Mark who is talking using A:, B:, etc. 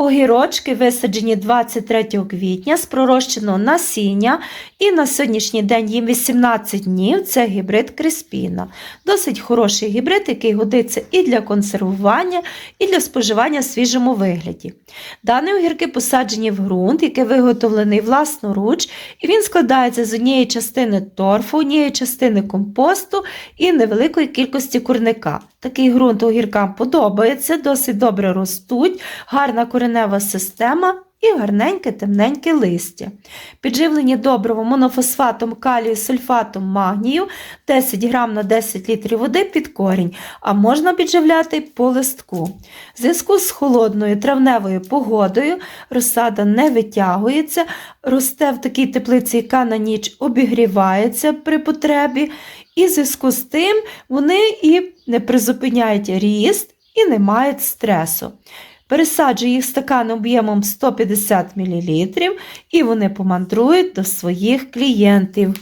A: Огірочки висаджені 23 квітня з пророщеного насіння і на сьогоднішній день їм 18 днів. Це гібрид Креспіна. Досить хороший гібрид, який годиться і для консервування, і для споживання в свіжому вигляді. Дані огірки посаджені в ґрунт, який виготовлений власноруч, і він складається з однієї частини торфу, однієї частини компосту і невеликої кількості курника. Такий ґрунт огіркам подобається, досить добре ростуть, гарна коренева система і гарненьке темненьке листя. Підживлені добриво монофосфатом калію, сульфатом магнію 10 грам на 10 літрів води під корінь, а можна підживляти по листку. В зв'язку з холодною травневою погодою розсада не витягується, росте в такій теплиці, яка на ніч обігрівається при потребі, і в зв'язку з тим вони і не призупиняють ріст і не мають стресу. Пересаджую їх стакан об'ємом 150 мл і вони помандрують до своїх клієнтів.